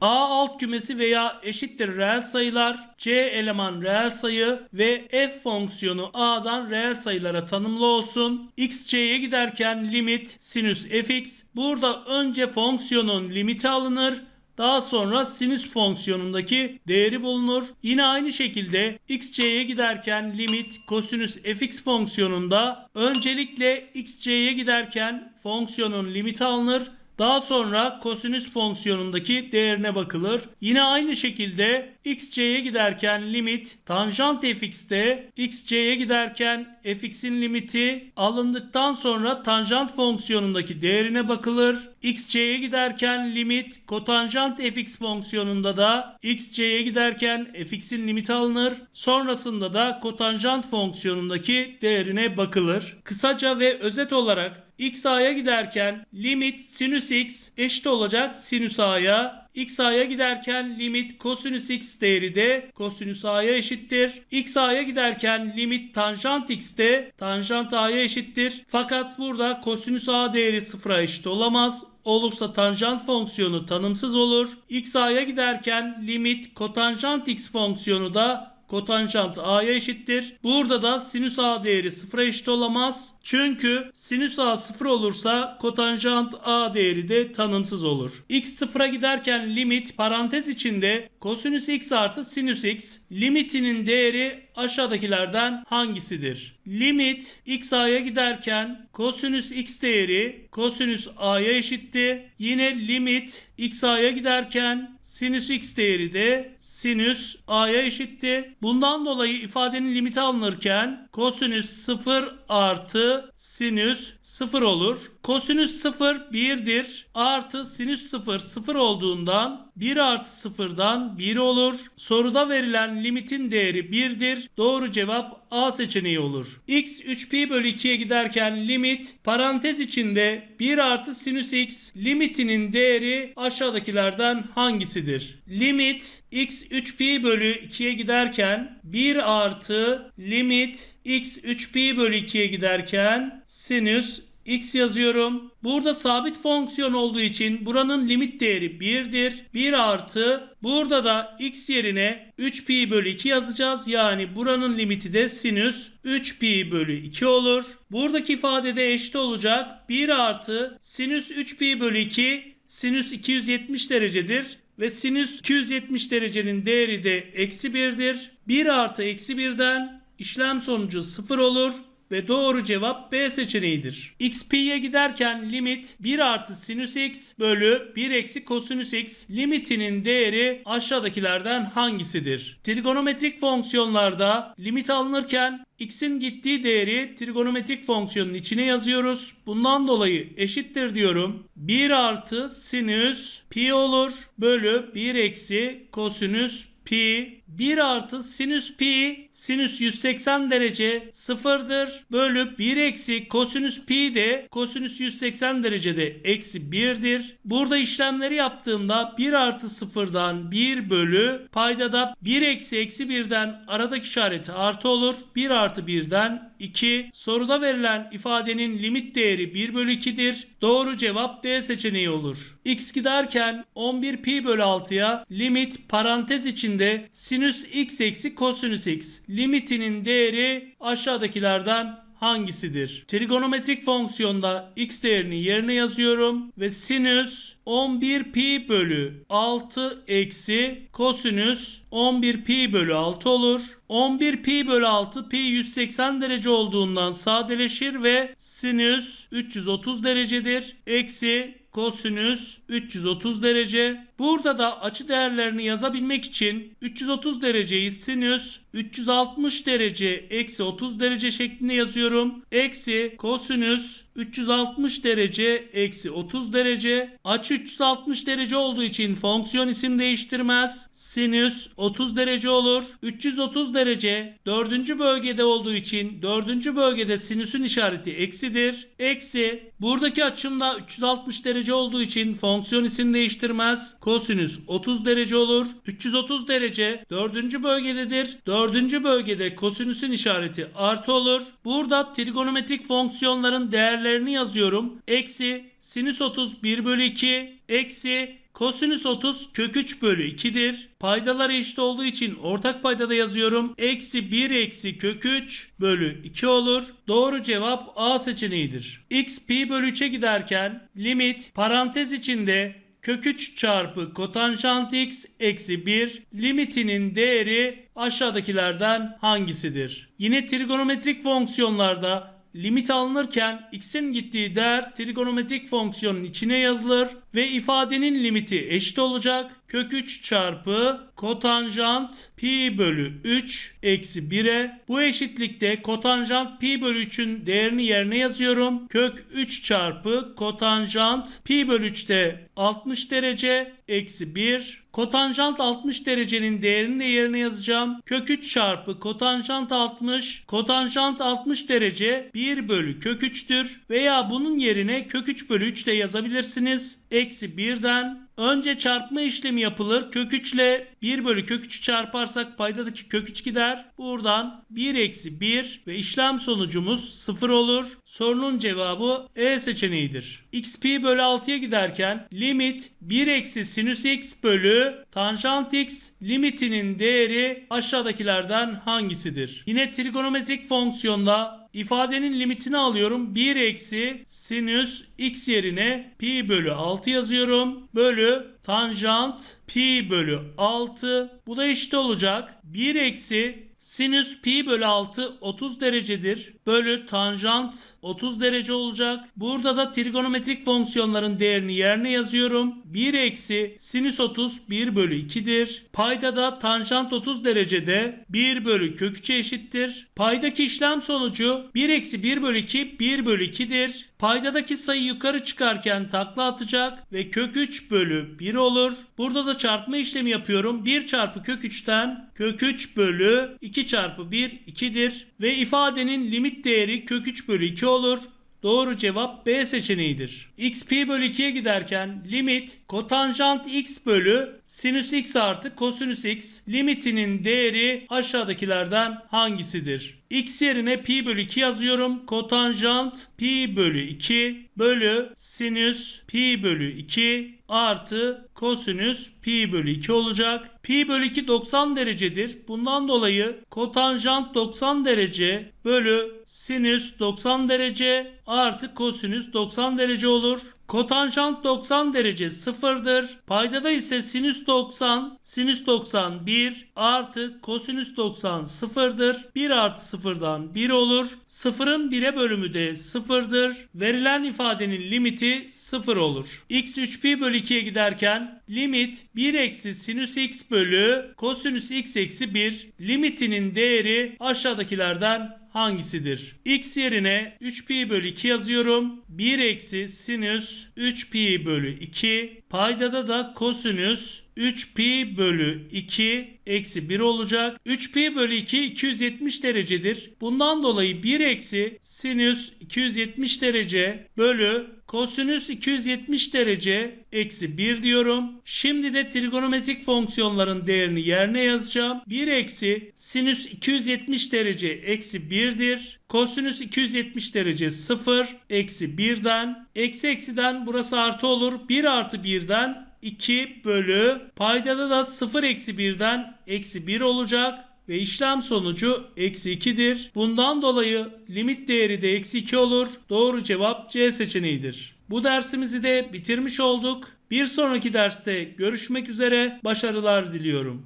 A alt kümesi veya eşittir reel sayılar, C eleman reel sayı ve f fonksiyonu A'dan reel sayılara tanımlı olsun. X C'ye giderken limit sinüs fx. Burada önce fonksiyonun limiti alınır. Daha sonra sinüs fonksiyonundaki değeri bulunur. Yine aynı şekilde xc'ye giderken limit kosinüs fx fonksiyonunda öncelikle xc'ye giderken fonksiyonun limiti alınır. Daha sonra kosinüs fonksiyonundaki değerine bakılır. Yine aynı şekilde xc'ye giderken limit tanjant fx'te xc'ye giderken fx'in limiti alındıktan sonra tanjant fonksiyonundaki değerine bakılır. xc'ye giderken limit kotanjant fx fonksiyonunda da xc'ye giderken fx'in limiti alınır. Sonrasında da kotanjant fonksiyonundaki değerine bakılır. Kısaca ve özet olarak x a'ya giderken limit sinüs x eşit olacak sinüs a'ya. x a'ya giderken limit kosinüs x değeri de kosinüs a'ya eşittir. x a'ya giderken limit tanjant x de tanjant a'ya eşittir. Fakat burada kosinüs a değeri sıfıra eşit olamaz. Olursa tanjant fonksiyonu tanımsız olur. x a'ya giderken limit kotanjant x fonksiyonu da kotanjant a'ya eşittir. Burada da sinüs a değeri sıfıra eşit olamaz. Çünkü sinüs a sıfır olursa kotanjant a değeri de tanımsız olur. x sıfıra giderken limit parantez içinde kosinüs x artı sinüs x limitinin değeri aşağıdakilerden hangisidir? Limit x a'ya giderken kosinüs x değeri kosinüs a'ya eşitti. Yine limit x a'ya giderken sinüs x değeri de sinüs a'ya eşitti. Bundan dolayı ifadenin limiti alınırken kosinüs 0 artı sinüs 0 olur. Kosinüs 0 1'dir. Artı sinüs 0 0 olduğundan 1 artı 0'dan 1 olur. Soruda verilen limitin değeri 1'dir. Doğru cevap A seçeneği olur. x 3pi bölü 2'ye giderken limit parantez içinde 1 artı sinüs x limitinin değeri aşağıdakilerden hangisidir? Limit x 3pi bölü 2'ye giderken 1 artı limit x 3pi bölü 2'ye giderken sinüs x yazıyorum. Burada sabit fonksiyon olduğu için buranın limit değeri 1'dir. 1 artı burada da x yerine 3pi bölü 2 yazacağız. Yani buranın limiti de sinüs 3pi bölü 2 olur. Buradaki ifadede eşit olacak. 1 artı sinüs 3pi bölü 2 sinüs 270 derecedir. Ve sinüs 270 derecenin değeri de eksi 1'dir. 1 artı eksi 1'den işlem sonucu 0 olur ve doğru cevap B seçeneğidir. x pi'ye giderken limit 1 artı sinüs x bölü 1 eksi kosinüs x limitinin değeri aşağıdakilerden hangisidir? Trigonometrik fonksiyonlarda limit alınırken x'in gittiği değeri trigonometrik fonksiyonun içine yazıyoruz. Bundan dolayı eşittir diyorum. 1 artı sinüs pi olur bölü 1 eksi kosinüs pi 1 artı sinüs pi sinüs 180 derece sıfırdır bölü 1 eksi kosinüs pi de kosinüs 180 derecede eksi 1'dir. Burada işlemleri yaptığımda 1 artı sıfırdan 1 bölü paydada 1 eksi eksi 1'den aradaki işareti artı olur. 1 artı 1'den 2. Soruda verilen ifadenin limit değeri 1 bölü 2'dir. Doğru cevap D seçeneği olur. X giderken 11 pi bölü 6'ya limit parantez içinde sinüs x eksi kosinüs x limitinin değeri aşağıdakilerden hangisidir? Trigonometrik fonksiyonda x değerini yerine yazıyorum ve sinüs 11 pi bölü 6 eksi kosinüs 11 pi bölü 6 olur. 11 pi bölü 6 pi 180 derece olduğundan sadeleşir ve sinüs 330 derecedir. Eksi kosinüs 330 derece. Burada da açı değerlerini yazabilmek için 330 dereceyi sinüs 360 derece eksi 30 derece şeklinde yazıyorum. Eksi kosinüs 360 derece eksi 30 derece. Açı 360 derece olduğu için fonksiyon isim değiştirmez. Sinüs 30 derece olur. 330 derece dördüncü bölgede olduğu için dördüncü bölgede sinüsün işareti eksidir. Eksi buradaki açımda 360 derece olduğu için fonksiyon isim değiştirmez. Kosinüs 30 derece olur. 330 derece dördüncü bölgededir. Dördüncü bölgede kosinüsün işareti artı olur. Burada trigonometrik fonksiyonların değerlerini yazıyorum. Eksi sinüs 30 1 bölü 2 eksi Kosinüs 30 kök 3 bölü 2'dir. Paydalar eşit olduğu için ortak paydada yazıyorum. Eksi 1 eksi kök 3 bölü 2 olur. Doğru cevap A seçeneğidir. X pi bölü 3'e giderken limit parantez içinde kök 3 çarpı kotanjant x eksi 1 limitinin değeri aşağıdakilerden hangisidir? Yine trigonometrik fonksiyonlarda limit alınırken x'in gittiği değer trigonometrik fonksiyonun içine yazılır ve ifadenin limiti eşit olacak. Kök 3 çarpı kotanjant pi bölü 3 eksi 1'e. Bu eşitlikte kotanjant pi bölü 3'ün değerini yerine yazıyorum. Kök 3 çarpı kotanjant pi bölü 3'te 60 derece eksi 1. Kotanjant 60 derecenin değerini de yerine yazacağım. Kök 3 çarpı kotanjant 60. Kotanjant 60 derece 1 bölü kök 3'tür. Veya bunun yerine kök 3 bölü 3 de yazabilirsiniz. Eksi 1'den Önce çarpma işlemi yapılır. Kök 3 ile 1 bölü kök 3'ü çarparsak paydadaki kök 3 gider. Buradan 1 eksi 1 ve işlem sonucumuz 0 olur. Sorunun cevabı E seçeneğidir. x pi bölü 6'ya giderken limit 1 eksi sinüs x bölü tanjant x limitinin değeri aşağıdakilerden hangisidir? Yine trigonometrik fonksiyonda İfadenin limitini alıyorum. 1 eksi sinüs x yerine pi bölü 6 yazıyorum. Bölü tanjant pi bölü 6. Bu da eşit olacak. 1 eksi Sinüs pi bölü 6 30 derecedir. Bölü tanjant 30 derece olacak. Burada da trigonometrik fonksiyonların değerini yerine yazıyorum. 1 eksi sinüs 30 1 bölü 2'dir. Payda da tanjant 30 derecede 1 bölü kök 3'e eşittir. Paydaki işlem sonucu 1 eksi 1 bölü 2 1 bölü 2'dir. Paydadaki sayı yukarı çıkarken takla atacak ve kök 3 bölü 1 olur. Burada da çarpma işlemi yapıyorum. 1 çarpı kök 3'ten kök 3 bölü 2 çarpı 1 2'dir. Ve ifadenin limit değeri kök 3 bölü 2 olur. Doğru cevap B seçeneğidir. x pi bölü 2'ye giderken limit kotanjant x bölü sinüs x artı kosinüs x limitinin değeri aşağıdakilerden hangisidir? x yerine pi bölü 2 yazıyorum. Kotanjant pi bölü 2 bölü sinüs pi bölü 2 artı kosinüs pi bölü 2 olacak. Pi bölü 2 90 derecedir. Bundan dolayı kotanjant 90 derece bölü sinüs 90 derece artı kosinüs 90 derece olur. Kotanjant 90 derece sıfırdır. Paydada ise sinüs 90, sinüs 90 1 artı kosinüs 90 sıfırdır. 1 artı sıfırdan 1 olur. Sıfırın 1'e bölümü de sıfırdır. Verilen ifadenin limiti 0 olur. x 3pi bölü 2'ye giderken limit 1 eksi sinüs x bölü kosinüs x eksi 1 limitinin değeri aşağıdakilerden hangisidir? X yerine 3pi bölü 2 yazıyorum. 1 eksi sinüs 3pi bölü 2. Paydada da kosinüs 3pi bölü 2 eksi 1 olacak. 3pi bölü 2 270 derecedir. Bundan dolayı 1 eksi sinüs 270 derece bölü kosinüs 270 derece eksi 1 diyorum. Şimdi de trigonometrik fonksiyonların değerini yerine yazacağım. 1 eksi sinüs 270 derece eksi 1'dir. Kosinüs 270 derece 0 eksi 1'den eksi eksiden burası artı olur. 1 artı 1'den 2 bölü paydada da 0 eksi 1'den eksi 1 olacak ve işlem sonucu eksi 2'dir. Bundan dolayı limit değeri de eksi 2 olur. Doğru cevap C seçeneğidir. Bu dersimizi de bitirmiş olduk. Bir sonraki derste görüşmek üzere. Başarılar diliyorum.